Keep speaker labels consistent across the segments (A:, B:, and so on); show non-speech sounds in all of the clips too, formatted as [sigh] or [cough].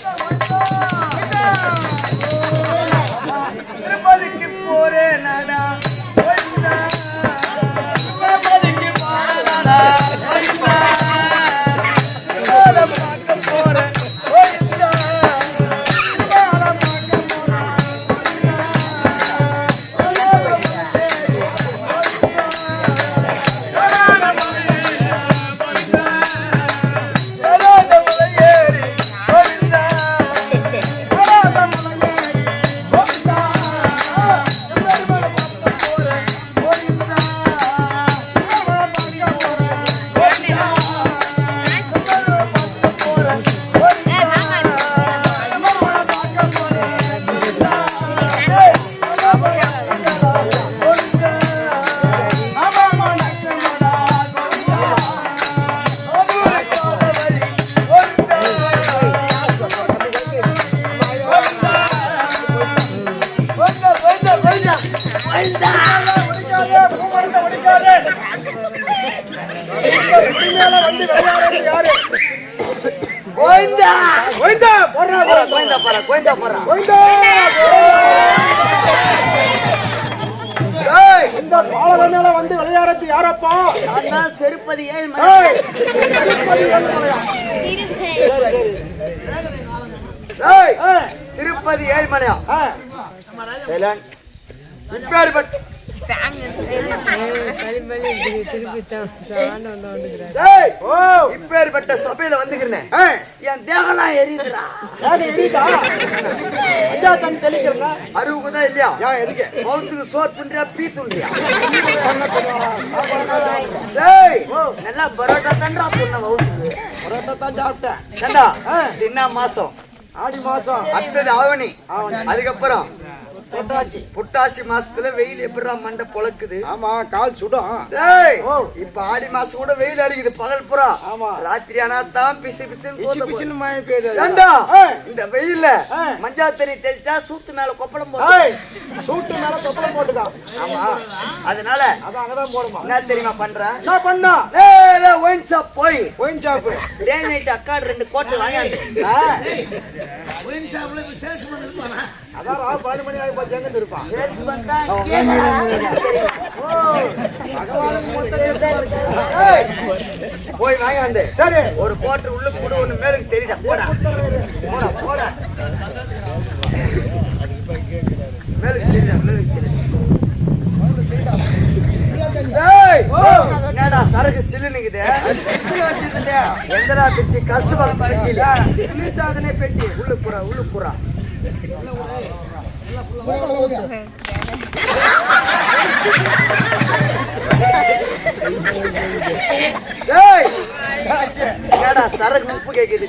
A: திருப்பதிக்கு இந்த பாலக மேல வந்து விளையாடுறது யாரப்பா?
B: செருப்பதி ஏழு
A: ஏய், திருப்பதி ஏழ்மலையா. இப்பேற்பட்ட இப்பேற்பட்ட சபையில வந்துக்கிறேன் என் தேகம்லாம் எரியுதுடா அருவுக்குதான் இல்லையா மவுத்துக்கு சோறு துண்டியா பீ துண்டியா ஏய்,
B: நல்லா பரோட்டா தான்டா சொன்ன வகுத்துக்கு
A: ஏண்டா, இது என்ன மாசம் ஆடி மாசம் அடுத்தது ஆவணி அதுக்கப்புறம் புட்டாசி. புட்டாசி மாசத்துல வெயில் எப்படிடா மண்டை பொழக்குது?
C: ஆமா கால் சுடும்.
A: இப்ப ஆடி மாசம் கூட வெயில் அடிக்குது பகல் புறா ராத்திரி ஆனா தான் பிசு பிசுன்னு
C: மழை பெய்யுது
A: இந்த வெயில்ல மஞ்சா தண்ணி தெளிச்சா சூத்து மேல கொப்பளம்
C: ஏய், சூட்டு மேல தொப்பலம் போட்டுக்கா
A: ஆமா. அதனால
C: அதான் அங்கதான் போடுமா?
A: என்ன தெரியுமா பண்றேன்
C: என்ன பண்ணா?
A: ஒயின் ஷாப் போய்.
C: ஒயின் ஷாப்பு
B: டே நைட் அக்கா ரெண்டு கோட்டு வாங்கியாந்து.
C: அதான் ரா பன்னெண்டு மணி ஆகி போச்சு எங்க இருப்பான்?
A: போய் வாங்கியாண்டு சரி. ஒரு கோட்டர் உள்ள கூட ஒண்ணு மேலுக்கு தெரியுதா? போடா. போடா போடா. மேலுக்கு தெரியல மேலுக்கு தெரியுதா? ஏய், என்னடா சரக்கு சில்லுனுக்குது எந்தடா பிச்சு கல்சு பழம் பிச்சு பெட்டி. உள்ளு புறா உள்ளு புறா ஏய் சரக்கு உப்பு கேக்குது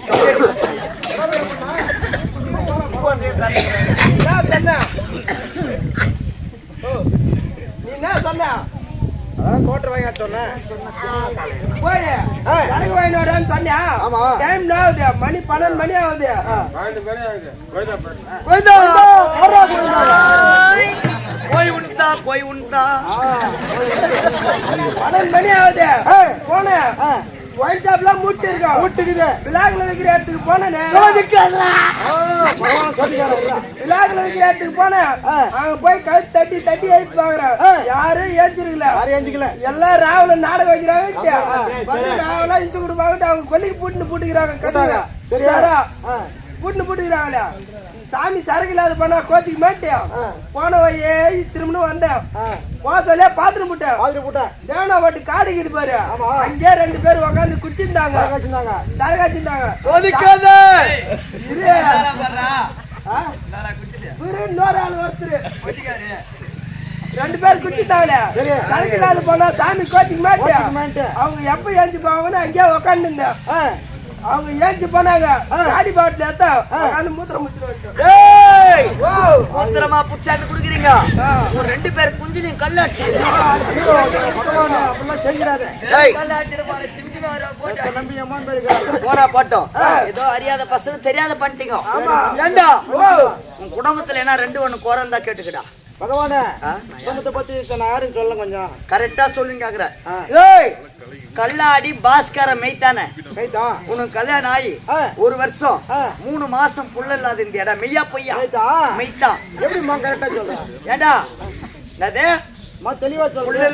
C: நீ என்ன சொன்ன கோட்டர் வாங்கி சொன்னேன். போய் சரக்கு சொன்னியா? ஆமா. டைம் ஆகுது. மணி பன்னெண்டு மணி ஆகுது.
A: கோயிந்தா போடா, கோயிந்தா. கோய் உண்டா கோய் உண்டா.
C: பன்னெண்டு மணி ஆகுது. போனேன். ஒயின் ஷாப்ல மூட்டு இருக்கா மூட்டுக்குது விழாக்குல வைக்கிற இடத்துக்கு போனேன் விழாக்குல வைக்கிற இடத்துக்கு போனேன். அங்க போய் கை தட்டி தட்டி எழுப்பி பாக்குறேன் யாரும் ஏஞ்சிருக்கல. யாரும் ஏஞ்சிக்கல. எல்லாம் ராவுல நாடகம் வைக்கிறாங்க ராவெல்லாம் இஞ்சி கொடுப்பாங்க அவங்க கொல்லிக்கு பூட்டுன்னு பூட்டுக்கிறாங்க கத்தாங்க சரியாரா பூட்டுன்னு பூட்டுக்கிறாங்களே. சாமி சரக்கு இல்லாத பண்ணா கோச்சிக்கு மாட்டேன் போன வையே திரும்பணும் வந்தேன். போக சொல்லியே பாத்துட்டு போட்டேன் பாத்துட்டு போட்டேன் தேவனா பாட்டு காடு கிட்டு பாரு. அங்கேயே ரெண்டு பேர் உட்காந்து குச்சிருந்தாங்க சரக்கு வச்சிருந்தாங்க.
A: சோதிக்காத.
C: இன்னொரு ஆள் ஒருத்தரு. ரெண்டு பேர் குடிச்சிட்டாங்களே. சரக்கு இல்லாத போனா சாமி கோச்சிக்கு மாட்டேன் அவங்க எப்ப ஏஞ்சி போவாங்கன்னு அங்கேயே உட்காந்து இருந்தேன் அவங்க ஏஞ்சி போனாங்க. காடி பாட்டில் ஏத்தா உட்காந்து மூத்திரம்
A: மூத்திரமா புச்சாந்து குடுக்குறீங்க? ஒரு ரெண்டு பேர் குஞ்சிலையும் கல்லாச்சு. போடா பாட்டோம்.
B: ஏதோ அறியாத பசங்க தெரியாத பண்ணிட்டீங்க.
A: ஏண்டா? உன் குடும்பத்துல என்ன ரெண்டு ஒண்ணு குறந்தா கேட்டுக்கடா.
C: பகவானே? குடும்பத்தை பத்தி நான் யாரும் சொல்ல கொஞ்சம்.
A: கரெக்டா சொல்லுங்க கல்லாடி பாஸ்கர மெய்த்தானே
C: கைதா
A: உனக்கு கல்யாணம் ஆகி. ஒரு வருஷம். மூணு மாசம் புள்ள இல்லாத இந்த இடம் மெய்யா பொய்யா
C: கைதா
A: மெய்தான்
C: எப்படிம்மா கரெக்டா சொல்றேன்
A: ஏண்டா? என்னது?
C: மா தெளிவா
A: புள்ள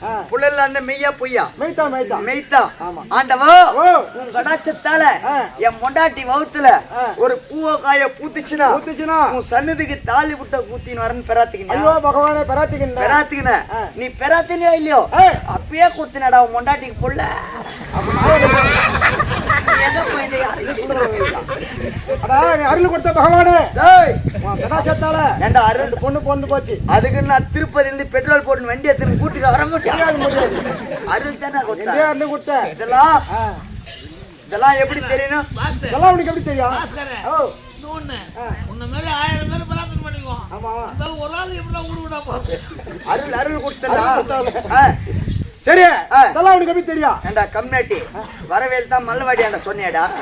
C: சொல்றேன்
A: இல்லா
C: ஆ.
A: புள்ள இல்லாத மெய்யா பொய்யா?
C: மெய்தா மெய்தா
A: மெய்தான்
C: ஆமா.
A: ஆண்டவோ உன் கடாச்சத்தால. என் மொண்டாட்டி வவுத்துல
C: ஆ.
A: ஒரு பூவ காய பூத்துச்சுன்னா
C: ஊத்துச்சுனா
A: உன் சன்னதிக்கு தாலி விட்ட கூத்தின்னு வரேன்னு பெறாத்துக்கினா
C: ஐயோ பகவானே
A: பெறாத்துக்கின.
C: ஆ.
A: நீ பெறாத்தினியோ இல்லையோ. அப்பயே கொடுத்தினடா உன் மொண்டாட்டிக்கு புள்ள.
C: அருள் கொடுத்த பகவானே. உன் கடாச்சத்தால
A: ஏண்டா அருள்
C: ரெண்டு பொண்ணு பொண்ணு போச்சு.
A: அதுக்கு நான் திருப்பதி இருந்து பெட்ரோல் போட்டு வண்டி எடுத்து கூட்டுக்கு வர
C: முடியாது.
A: அருள் தானே கொடுத்தா?
C: எங்கே அருள் கொடுத்த?
A: இதெல்லாம். இதெல்லாம் எப்படி தெரியணும்
C: இதெல்லாம் உனக்கு எப்படி தெரியும்?
D: உன்னை மாதிரி ஆயிரம் பேர் பிரார்த்தனை பண்ணிக்குவோம். ஒரு ஆள் எப்படிடா ஊரு விட?
A: அருள் அருள் கொடுத்தா.
C: சரி
A: ஆ.
C: இதெல்லாம் உனக்கு எப்படி தெரியும்?
A: ஏண்டா கம்னாட்டி வரவேல் தான் மல்லவாடியாண்ட சொன்னியாடா [laughs]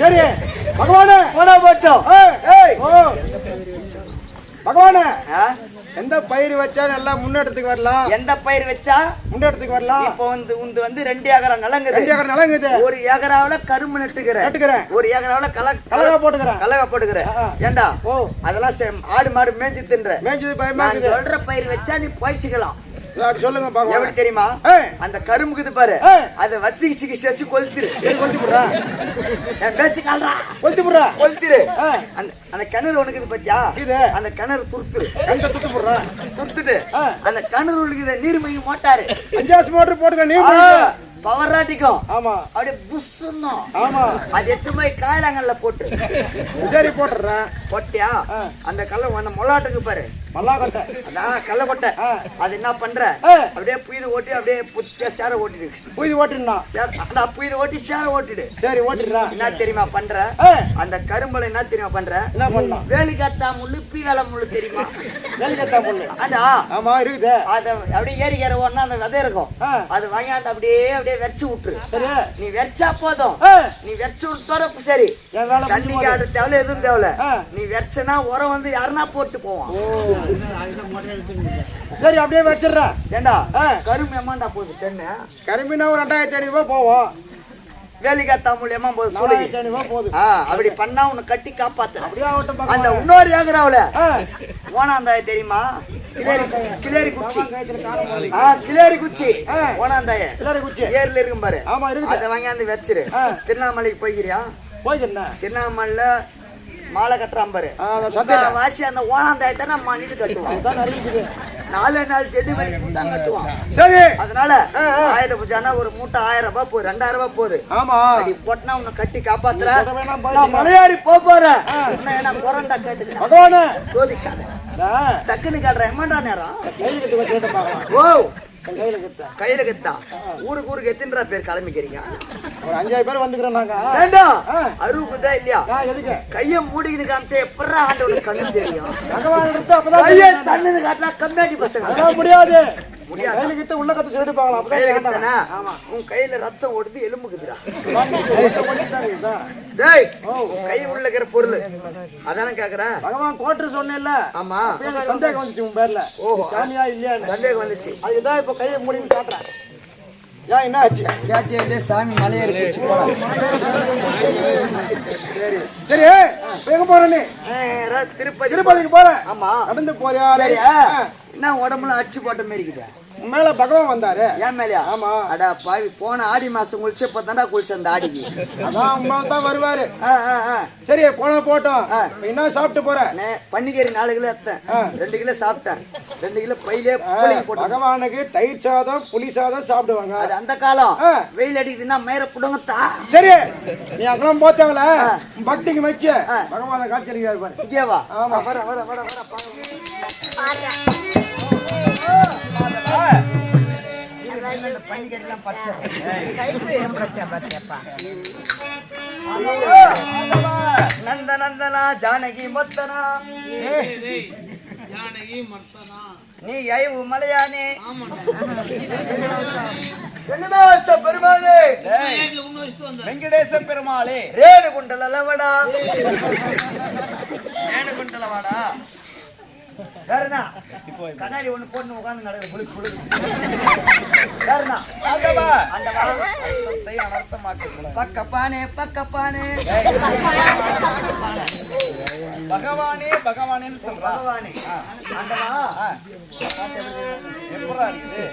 C: சரி பகவானே!
A: போடா போட்டோம்.
C: பகவானே? எந்த பயிர் வச்சா நல்லா முன்னேற்றத்துக்கு வரலாம்?
A: எந்த பயிர் வச்சா?
C: முன்னேற்றத்துக்கு வரலாம்.
A: இப்போ வந்து உந்து வந்து ரெண்டு ஏக்கரா
C: ரெண்டு
A: நிலங்குது
C: ஏக்கர் நலங்குது.
A: ஒரு ஏக்கராவுல கரும்பு நட்டுக்கிற
C: நட்டுக்கிறேன்.
A: ஒரு ஏக்கராவுல கல
C: கலகா போட்டுக்கிறேன்.
A: கலகா போட்டுக்கிற
C: ஆ, ஆ.
A: ஏண்டா?
C: ஓ.
A: அதெல்லாம் ஆடு மாடு மேய்ச்சி தின்ற.
C: இருக்குது
A: சொல்ற பயிர் வச்சா நீ போய்ச்சிக்கலாம்.
C: சொல்லுங்க
A: எப்படி தெரியுமா? அந்த கரும்புக்குது பாரு. அத வத்தி சிகிச்சை வச்சு கொளுத்திரு.
C: கொளுத்தி போடுறா
A: என் பேச்சு கால்றா.
C: கொளுத்தி போடுறா
A: கொளுத்திரு.
C: ஏய்.
A: அந்த அந்த கிணறு உனக்கு இது பத்தியா?
C: இது.
A: அந்த கிணறு துருத்துரு
C: கண்ட துட்டு போடுறா?
A: துருத்துட்டு
C: ஆ.
A: அந்த கிணறு உள்ள நீர்மொழி மோட்டாரு.
C: அஞ்சாசு மோட்டர் போட்டுக்க நீ
A: பவர் ராட்டிக்கும்
C: ஆமா.
A: அப்படியே புஷ்ஷுன்னும்
C: ஆமா.
A: அது எட்டு போய் காயலாங்கல்ல போட்டு.
C: சரி போட்டுறேன்
A: போட்டியா
C: ஆ.
A: அந்த கல்ல அந்த மொளாட்டுக்கு பாரு.
C: மல்லாக்கட்டை
A: அதான் கல்ல கொட்டை
C: ஆ.
A: அது என்ன பண்ற. அப்படியே புய்து ஓட்டி அப்படியே புத்தியா சேர ஓட்டிடு.
C: புய்து ஓட்டினா
A: அதான் புய்து ஓட்டி சேர ஓட்டிடு.
C: சரி ஓட்டிடுறா.
A: என்ன தெரியுமா பண்ற? அந்த கரும்பலை என்ன தெரியுமா பண்ற?
C: என்ன பண்ணலாம்
A: வேலி காத்தா முள்ளு பீ வேலை முள்ளு தெரியுமா?
C: வேலைக்கத்தா பொண்ணு
A: அதா
C: ஆமா இருக்குது.
A: அத அப்படியே ஏறி ஏற ஓடனா அந்த விதை இருக்கும். அது வாங்கியாந்து அப்படியே அப்படியே வெச்சு விட்டுரு. நீ வெச்சா போதும். நீ வெச்சு விட்டோட சரி. தண்ணி காடு தேவையில்ல எதுவும்
C: ஆ.
A: நீ வெச்சனா உரம் வந்து யாருன்னா போட்டு போவான்.
C: சரி அப்படியே வச்சிடுறேன்
A: ஏண்டா. கரும்பு எம்மாண்டா போகுது? தென்னை.
C: கரும்பினா ஒரு ரெண்டாயிரத்தி ஐநூறு ரூபாய் போவோம்.
A: வேலிக்கா தமிழ் எம்மா போகுது? அப்படி பண்ணா உன்னை கட்டி காப்பாத்து அந்த இன்னொரு ஏக்கராவுல.
C: ஆ.
A: ஓனாந்தாய தெரியுமா? கிளேரி கிளேரி குச்சி. ஆ கிளேரி குச்சி. ஓனாந்தாய
C: எல்லாரும் குச்சி.
A: ஏர்ல இருக்கும் பாரு.
C: ஆமா இருக்குது.
A: அதை வச்சிரு. திருவண்ணாமலைக்கு போய்க்கிறியா?
C: போய்க்கிறேன்
A: திருவண்ணாமலையில மாலை கட்டுறான் பாரு. வாசி அந்த ஓனாந்தாயத்தை நான்
C: நிறைய இருக்குது.
A: நாலு நாலு செடி மணி தான் கட்டுவான்.
C: சரி.
A: அதனால. ஆயிரம் பூஜானா ஒரு மூட்டை ஆயிரம் ரூபாய் போகுது ரெண்டாயிரம் ரூபாய் போகுது.
C: ஆமா.
A: அடி போட்டனா உன்னை கட்டி காப்பாத்துற. போறேன். உன்னை நான் குரண்டா கேட்டுக்கிறேன்.
C: பகவானே.
A: சோதிக்காத
C: டா,
A: டக்குன்னு காட்டுறேன் எம்மாண்டா நேரம்?
C: கையில கட்டு வச்சுட்டு பார்க்கலாம்
A: ஓ.
C: கையில கட்ட.
A: கையில ஊருக்கு ஊருக்கு எத்தனை பேர் கிளம்பிக்கிறீங்க?
C: ஒரு அஞ்சாயிரம் பேர் வந்துக்கிறோம் நாங்க.
A: வேண்டாம் இல்லையா?
C: எதுக்கு?
A: கைய மூடிக்கின்னு காமிச்சா எப்படா ஆண்டவனுக்கு கண்ணு தெரியும்? கைய. தண்ணுன்னு காட்டினா கம்மியாட்டி பசங்க.
C: முடியாது. கையில கிட்ட உள்ள கத்து
A: கையில
C: அப்பதான்.
A: உன் கையில ரத்தம் ஓடுது எலும்புக்குதுடா. டேய் உன் கை உள்ள இருக்கிற பொருள். அதானே கேக்குறேன்
C: பகவான் கோட்டர் சொன்னேன்ல.
A: ஆமா.
C: சந்தேகம் வந்துச்சு உன் பேர்ல.
A: ஓஹோ.
C: சாமியா இல்லையான்னு
A: சந்தேகம் வந்துச்சு.
C: அதுதான் இப்ப கையை மூடின்னு காட்டுறேன். ஏன் என்ன ஆச்சு?
A: கேட்டியா இல்லையா சாமி மலையேறி போச்சு
C: சரி. சரி எங்க போற நீ.
A: திருப்பதி
C: திருப்பதிக்கு போற.
A: ஆமா.
C: நடந்து போறியா?
A: சரி. என்ன உடம்புல அடிச்சு போட்ட மாதிரி இருக்குது.
C: மேல பகவான் வந்தாரு.
A: ஏன் மேலையா?
C: ஆமா.
A: அடா பாவி போன ஆடி மாசம் குளிச்சு இப்பதான்டா குளிச்ச அந்த ஆடிக்கு.
C: அதான் மேல தான் வருவாரு.
A: ஆ, ஆ, ஆ.
C: சரி போன போட்டோம். இப்ப என்ன சாப்பிட்டு போற?
A: பன்னிக்கறி நாலு கிலோ எடுத்தேன்.
C: ஆ.
A: ரெண்டு கிலோ சாப்பிட்டேன். ரெண்டு கிலோ பையிலே
C: பகவானுக்கு தயிர் சாதம் புளி சாதம் சாப்பிடுவாங்க.
A: அது அந்த காலம். வெயில் அடிக்குதுன்னா மயிர புடுங்கத்தா.
C: சரி நீ அங்கெல்லாம் போத்தாங்கள பக்திக்கு வச்சு பகவான காட்சி அளிக்கிறாரு பாரு.
A: இங்கே வா.
C: ஆமா.
A: வர வர வர வர நந்த நந்தனா ஜானகி மொத்தனா?
D: ஜானகி
A: நீ ஐவு மலையானே? பெருமாளே? வெங்கடேச பெருமாளே. ரேணு குண்டல லவடா
D: குண்டல வாடா
A: வேற என்ன? கண்ணாடி ஒண்ணு போட்டு உட்கார்ந்து நடக்குது புளி புளி வேற என்ன?
B: ஆண்டவா
A: ஆண்டவா
B: அர்த்தத்தை அனர்த்தமாக்கக்கூடாது.
A: பக்கப்பானே பக்கப்பானே.
B: பகவானே பகவானேன்னு சொல்றா.
A: பகவானே. ஆண்டவா
B: எப்படா இருக்குது.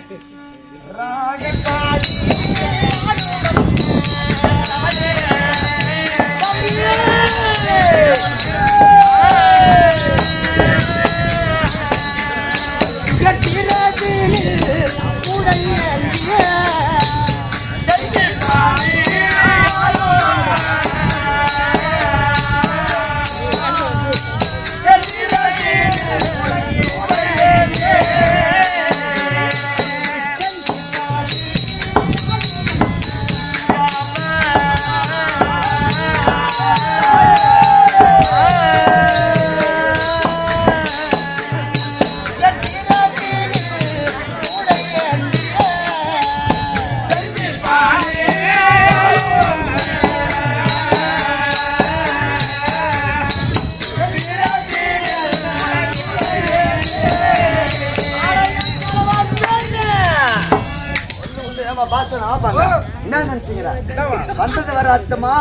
A: என்ன வந்தது வர அர்த்தமா.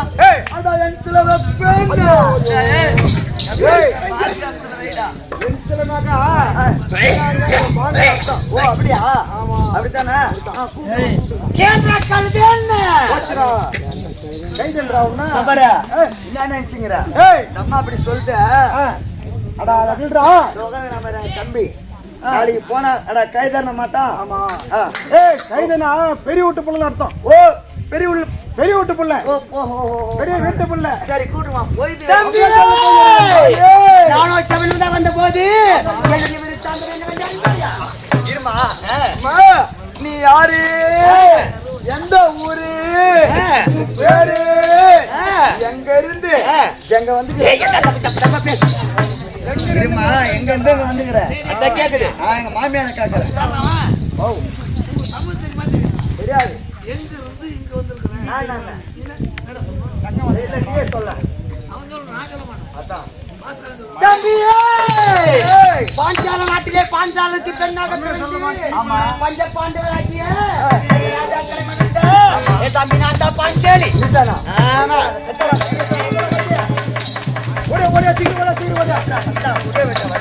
A: அதான் பாருங்க அர்த்தம். ஓ அப்படியா? அப்படித்தானே?
C: உன்னை.
A: பாரு. என்ன நினைச்சீங்கடா
C: ஏய்,
A: நம்ம அப்படி சொல்லிட்டு.
C: அடா,
A: ரெண்டு தம்பி. நாளைக்கு போனா அட கை தர மாட்டான்
C: ஆமா. ஏய், கைதனா, பெரிய வீட்டு புள்ளன்னு அர்த்தம்.
A: ஓ! பெரிய உள்ள
C: பெரிய வீட்டு புள்ள. பெரிய வீட்டு புள்ள.
A: சரி கூட்டுமா. போயிட்டு
C: தம்பி! நானோ செவிலில் தான் வந்த போது.
A: நீ யாரு? எந்த ஊரு? பேரு? எங்க இருந்து? எங்க வந்து இருமா எங்க இருந்து வந்துக்கிற? அதான் கேக்குது. எங்க மாமியார கேக்குறேன். தெரியாது.
D: இங்க வந்திருக்கிறேன்
A: நீயே சொல்ல.
D: அவன் சொல்ல நான் சொல்ல மாட்டேன்.
A: அதான்.
C: பாஞ்சால நாட்டிலே பாஞ்சாலத்து பெண்ணாக
A: ஆமா.
C: பஞ்ச பாண்டவராகிய
A: ஆமா.
C: ஏ தம்பி நான் தான் பாஞ்சாலி.
A: இதுதானா?
C: ஆமா. ஓடியா ஓடியா சீக்கிரம் ஓடியா சீக்கிரம் ஓடியா
A: அதான், உடனே வெட்ட வா.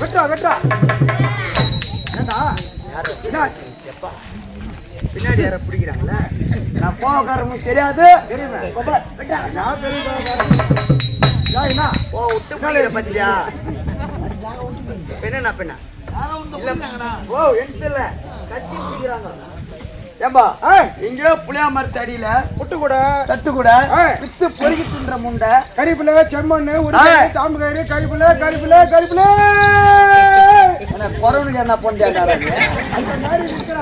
C: வெட்டா வெட்டா.
A: என்னடா? யாரு? என்னாச்சு? எப்பா? பின்னாடி யாரோ பிடிக்கிறாங்களே? நான் போகாரமும் தெரியாது. தெரியுமே. நான் என்ன? ஓ விட்டு பிடிக்கிற பத்தியா? பெண்ணா பெண்ணா? ஓ இல்ல. கட்டி பிடிக்கிறாங்க. ஏம்பா இங்கேயோ புளியா மரத்து அடியில
C: புட்டு கூட.
A: தட்டு கூட. வித்து பொறுக்கி தின்ற முண்டை.
C: கறிப்புல செம்மண்ணு ஒரு. தாம்பு கறி கறிப்புல கறிப்புல கறிப்புல
A: குறவனுக்கு என்ன பொண்டியாடா
C: அந்த மாதிரி இருக்கிற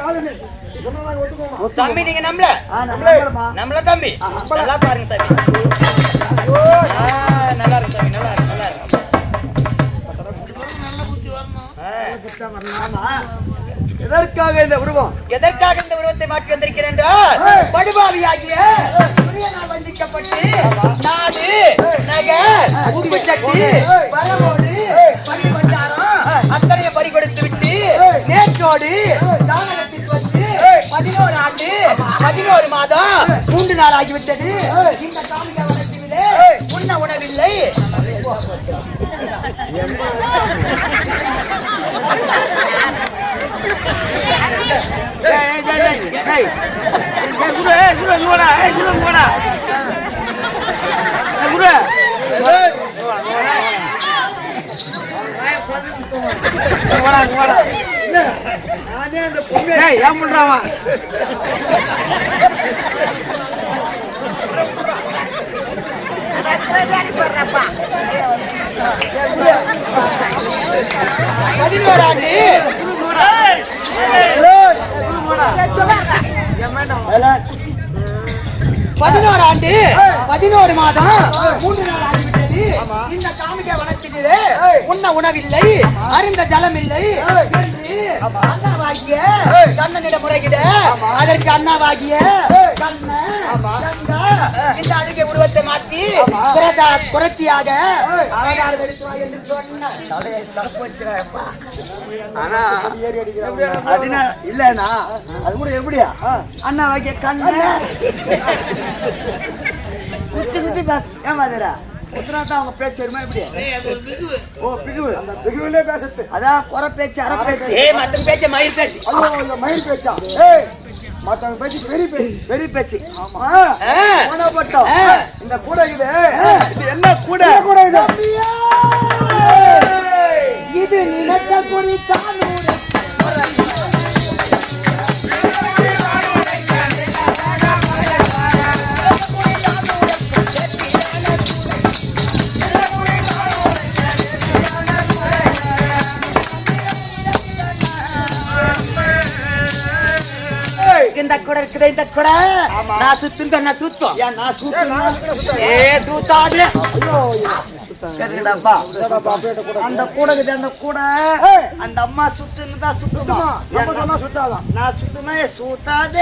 B: தம்பி நீங்க நம்மள? நம்மள? தம்பி? நல்லா பாருங்க தம்பி. ஆ, நல்லா இருக்கு தம்பி நல்லா இருக்கு நல்லா இருக்கு.
A: எதற்காக இந்த உருவம்?
B: எதற்காக இந்த உருவத்தை மாற்றி வந்திருக்கிறேன் என்றால் படுபாவியாகிய வந்திக்கப்பட்டு நாடு நகர் உப்பு சட்டி வரவோடு பணி பண்டாரம் அத்தனையை பறி கொடுத்து விட்டு நேற்றோடு பதினோரு மாதம் மூன்று நாள் ஆகிவிட்டது இந்த சாமிய வளர்ச்சியிலே உண்ண உணவில்லை.
A: நானே அந்த பொண்ணு
C: ஏன் பண்றாமா
B: பதினோரு ஆண்டு பதினோரு ஆண்டு பதினோரு மாதம் மூன்று நாள் இந்த காமிக்க வனத்திலே உண்ண உணவில்லை. அறிந்த ஜலம் இல்லை அண்ணாவாகிய கண்ணனிடம் முறைகிட அதற்கு அண்ணாவாகிய இந்த அழுகை உருவத்தை மாற்றி குரதா குரத்தியாக
A: இல்லனா அது கூட எப்படியா? அண்ணா வைக்க கண்ணு. குத்தி ஏமாதுரா குத்துனா தான் அவங்க பேச்சு வருமா எப்படி
D: ஏய்.
A: ஓ பிகுவு அந்த பிகுவிலே பேசுறது அதான் குறை பேச்சு அரை பேச்சு.
B: ஏ மத்த பேச்ச மயிர் பேச்சு.
A: ஐயோ இந்த மயில் பேச்சா? ஏய் மத்தவங்க பேச்சு பெரிய பேச்சு பெரிய பேச்சு. ஆமா. பட்டோம். இந்த கூட இது. இது என்ன கூட? கூட இது.
B: இது நினைத்த குறித்தான் இருக்குது இந்த கூட நான் சுத்தும் நான் சுத்தம்?
A: நான் சூத்து
B: ஏ
A: கேட்டுக்கிட்டாப்பா அந்த கூட அந்த கூட. அந்த அம்மா சுத்துன்னு தான் சுத்துமா? சுத்தாதான்
B: நான் சுத்தமே சூத்தாது?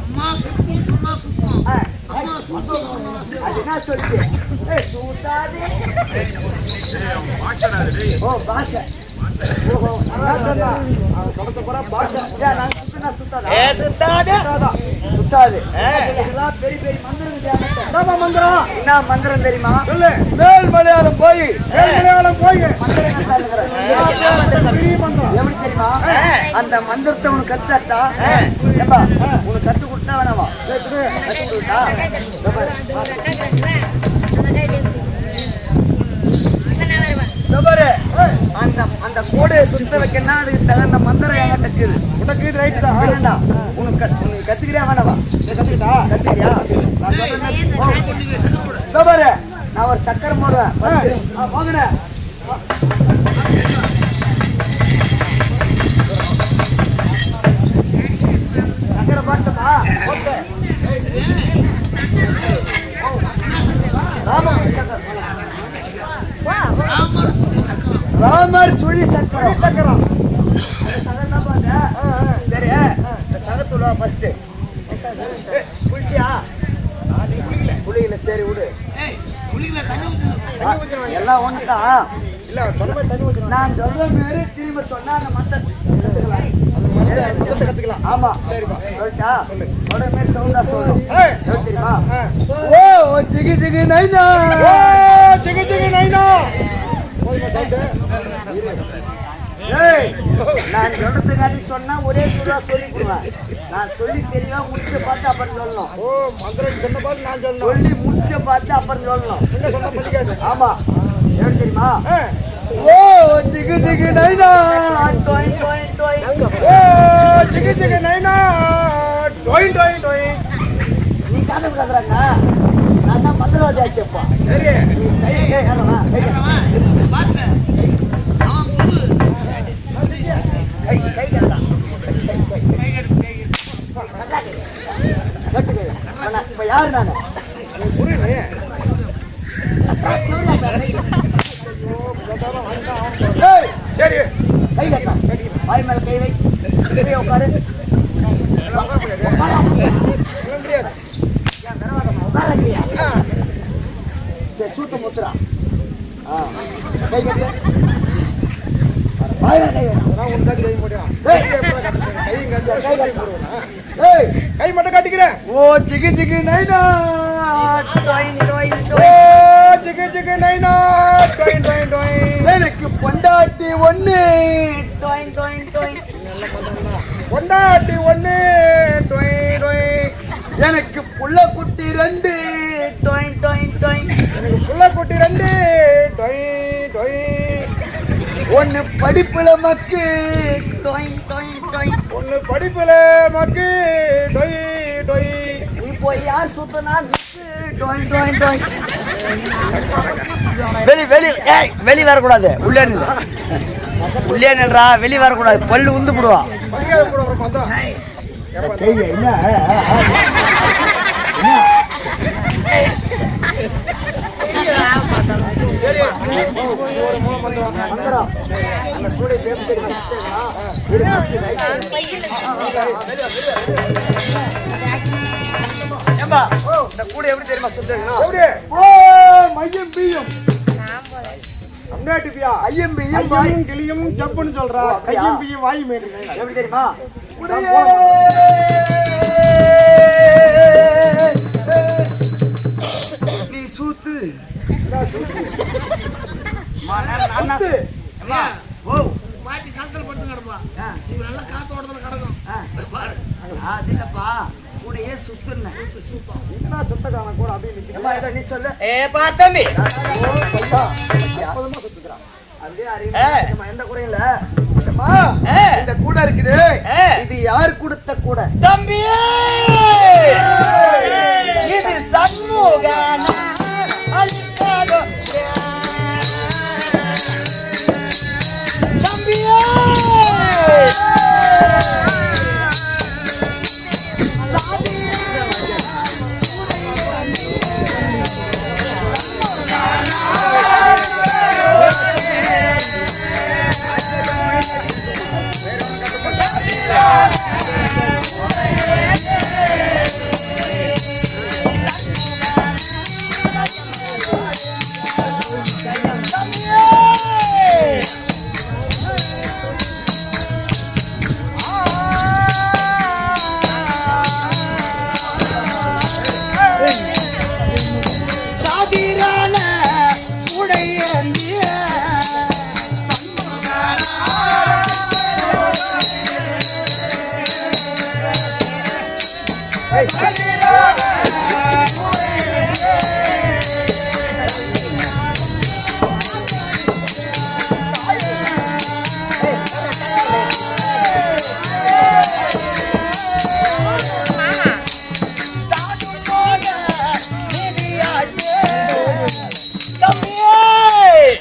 D: அம்மா சுத்தம். சுத்தம் அம்மா சுத்தம் சொன்னா சுத்தம்.
A: அது என்ன சொல்லுது ஏய் சூத்தாது. ஓ பாஷை ஓஹோ நான்
B: ஏ சுத்தாது
A: சுத்தாது பெரிய பெரிய மந்திரம் மந்திரம் என்ன மந்திரம் தெரியுமா சொல்லு மேல் மலையாளம் போய் மேல் மலையாளம் போய் மந்திரம் எப்படி தெரியுமா அந்த மந்திரத்தை உனக்கு கத்துட்டா ஏப்பா உனக்கு கத்து கொடுத்தா வேணாமா கத்து கொடுத்தா பாரு அந்த அந்த கோடையை சுத்த வைக்கன்னா அதுக்கு தகுந்த மந்திரம் எங்க கட்டுது உனக்கு ரைட்டு தான் வேண்டாம் உனக்கு உனக்கு கத்துக்கிறியா வேணாவா கத்துக்கிட்டா கத்துக்கிறியா நான் பாரு நான் ஒரு சக்கரை போடுவேன் ஆ, போங்கண்ணே. சக்கரை போட்டுமா ஓகே ராமா சக்கரை சக்கரம். சரி சகத்துல ஃபர்ஸ்ட் குளிச்சியா குளிக்கல சரி விடு. எல்லாம் ஒண்ணுதான் இல்ல சொல்ல தண்ணி ஊத்தணும் நான் சொல்ற மாதிரி திரும்ப சொன்னா அந்த மத்த கத்துக்கலாம். ஆமா. சரிப்பா. மாதிரி சவுண்டா சொல்லு. தெரியுமா ஓ ஜிகி ஜிகி நைனா. ஜிகி ஜிகி நைனா. ஏய் நான் சொல்றதுக்காண்டி சொன்னா ஒரே சுடா சொல்லி கொடுவேன் நான் சொல்லி தெரியவா முடிச்ச பார்த்து அப்புறம் சொல்லணும் ஓ மந்திரம் சொன்ன பார்த்து நான் சொல்லணும் சொல்லி முடிச்ச பார்த்து அப்புறம் சொல்லணும் என்ன சொன்ன படிக்காது ஆமா எப்படி தெரியுமா ஓ ஜிகு ஜிகு நைனா டொய் டொய் டொய் ஓ ஜிகு ஜிகு நைனா டொய் டொய் டொய் நீ காதல் கதுறாங்க நான் தான் மந்திரவாதி ஆச்சுப்பா சரி கை கை ஹலோ கை
D: அவன் பாச. அவன் குரு.
A: கை கை கட்டா
D: கை கட்டு, கை கட்டு.
A: கட்டுக்கு இப்ப யாரு நானு ஏய், சரி கை கட்டா வாய் மேல கை வை உட்காரு உட்காரா. ஏன் விரவாதமா? உட்காரங்கய்யா. சரி, சூத்த முத்துறா ஆ. கை கட்டு வாய் மேல கை. ஏய், கை கட்டா. ஏய்,
C: கை மட்டும் காட்டிக்கிறேன்.
A: ஓ சிக்கு சிக்கு நைனா. டொயின் டொயின்
C: ஓ ஜிகு ஜிகு நைனா. டொயின் டொயின் டொயின்.
A: எனக்கு பொண்டாட்டி ஒண்ணு. டொயின் டொயின் டொயின்.
C: பொண்டாட்டி ஒண்ணு. டொயின் டொயின்.
A: எனக்கு புள்ள குட்டி ரெண்டு. டொயின் டொயின் டொயின்.
C: எனக்கு புள்ள குட்டி ரெண்டு. டொயின் டொயின்.
A: ஒன்னு படிப்புல மக்கு.
C: ஒண்ணு படிப்புல மக்கு. டொய் டொய்.
A: போய் யார் சுத்தனா வெளி வெளி ஏய் வெளி வரக்கூடாது. உள்ளே நில்லு. உள்ளே நில்றா வெளி வரக்கூடாது. பல்லு உந்து போடுவா. என்ன? ஏம்பா இந்த கூட எப்படி தெரியுமா
C: சொல்றீங்கன்னா மையம் பியும். தமிழ்நாட்டுப்பியா
E: ஐயம்
C: பியும்
E: வாயும்
C: கிளியும் ஜப்புன்னு சொல்றா. ஐயம் பியும்
A: எப்படி தெரியுமா? நீ சூத்து.
D: மாட்டி கழுத்துல படுத்து கிடப்பா இவன் நல்லா காத்தோட்டத்துல கிடக்கும் பாரு
A: இல்லப்பா கூடயே சுத்துன
C: என்ன சுத்த காணோம் கூட
A: ஏதோ நீ சொல்லு ஏ பா தம்பி
C: ஓ, பையா. அற்புதமா சுத்துக்கிறான்.
A: அப்படியே அறிவு எந்த கூடையும் இல்ல.
C: இந்த கூடை இருக்குது. இது யார் கொடுத்த கூடை
A: தம்பி